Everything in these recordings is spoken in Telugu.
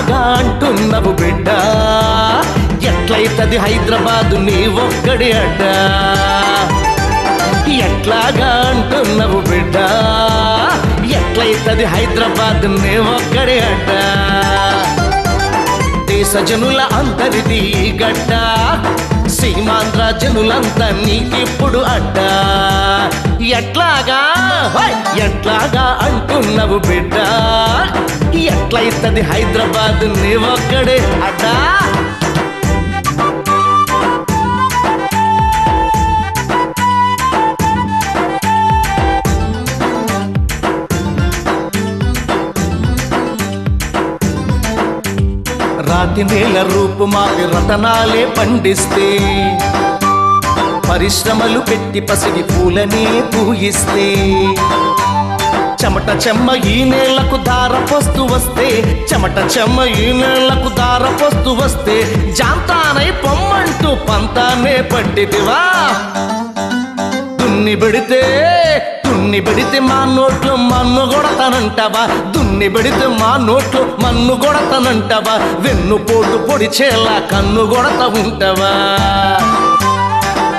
బాగా అంటున్నావు బిడ్డ. ఎట్లయితది హైదరాబాదు నీ ఒక్కడి అడ్డ. ఎట్లాగా అంటున్నావు బిడ్డ. ఎట్లయితది హైదరాబాద్ నీ ఒక్కడి అడ్డ. దేశ జనుల అంతరిది గడ్డ. సీమాంధ్ర జనులంతా నీకిప్పుడు అడ్డ. ఎట్లాగా? ఎట్లాగా అంటున్నావు బిడ్డ? ఎట్లయితది హైదరాబాద్ నీ ఒక్కడే అడ్డా? రాతి నేల రూపు మాపి రతనాలే పండిస్తే పరిశ్రమలు పెట్టి పసిడి పూలనే పూయిస్తే. చెమట చెమ్మ ఈ నేలకు దార పోస్తూ వస్తే చెమట చెమ్మ ఈ నేలకు దార పోస్తూ వస్తే జాంతానై పొమ్మంటూ పంతానే పట్టిదివా దున్ని పెడితే దున్ని పెడితే మా నోట్లో మన్ను కొడతానంటావా దున్ని పెడితే మా నోట్లో మన్ను కొడతనంటవా వెన్ను పోటు పొడిచేలా కన్ను కొడతా ఉంటావా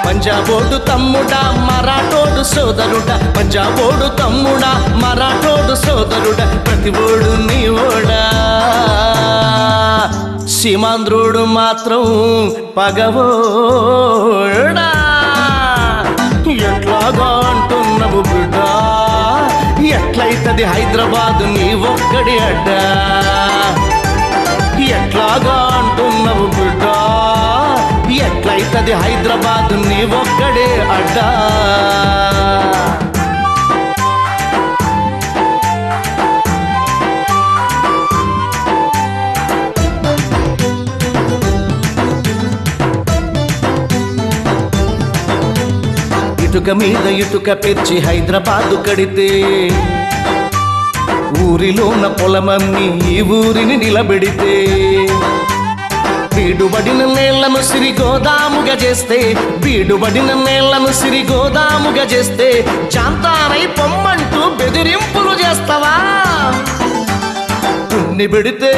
పంజాబోడు తమ్ముడా మరాఠోడు సోదరుడా. పంజాబోడు తమ్ముడా మరాఠోడు సోదరుడా. ప్రతి ఓడు నీ ఓడా. సీమాంధ్రుడు మాత్రం పగవోడా. ఎట్లాగా అంటుంది ఎట్లయితది హైదరాబాద్ నీ ఒక్కడి అడ్డా? ఎట్లాగా అంటున్నావు బిడ్డ ఎట్లయితది హైదరాబాద్ నీ ఒక్కడే అడ్డా? ఇటుక మీద ఇటుక పెంచి హైదరాబాదు కడితే ఊరిలోన పొలమమ్మి ఈ ఊరిని నిలబెడితే బీడుబడిన నేళ్ళను సిరి గోదాముగా చేస్తే బీడుబడిన నేళ్ళను సిరి గోదాముగా చేస్తే చాంతానై పొమ్మంటూ బెదిరింపులు చేస్తావా? దున్ని పెడితే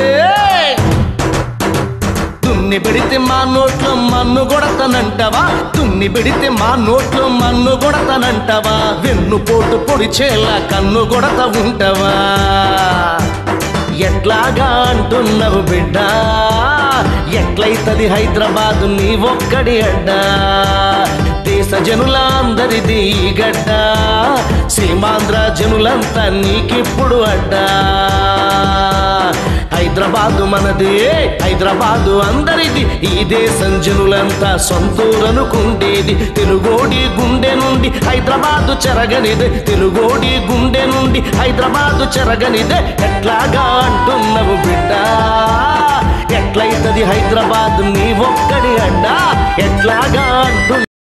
తున్ని పెడితే మా నోట్లో మన్ను కొడతానంటావా తున్ని పెడితే మా నోట్లో మన్ను కొడతానంటవా వెన్ను పోటు పొడిచేలా కన్ను కొడత ఉంటావా? ఎట్లాగా అంటున్నావు బిడ్డ? ఎట్లయితది హైదరాబాదు నీ ఒక్కడి అడ్డా? దేశ జనులందరిది గడ్డ? సీమాంధ్ర జనులంతా నీకిప్పుడు అడ్డా? హైదరాబాదు మనది. హైదరాబాదు అందరిది. ఈ దేశం జనులంతా సొంతూరనుకుండేది. తెలుగోడి గుండె నుండి హైదరాబాదు చెరగనిదే. తెలుగోడి గుండె నుండి హైదరాబాదు చెరగనిదే. ఎట్లాగా అంటున్నావు బిడ్డ? ఎట్లయితది హైదరాబాద్ నీ ఒక్కడి అడ్డా? ఎట్లాగా అంటు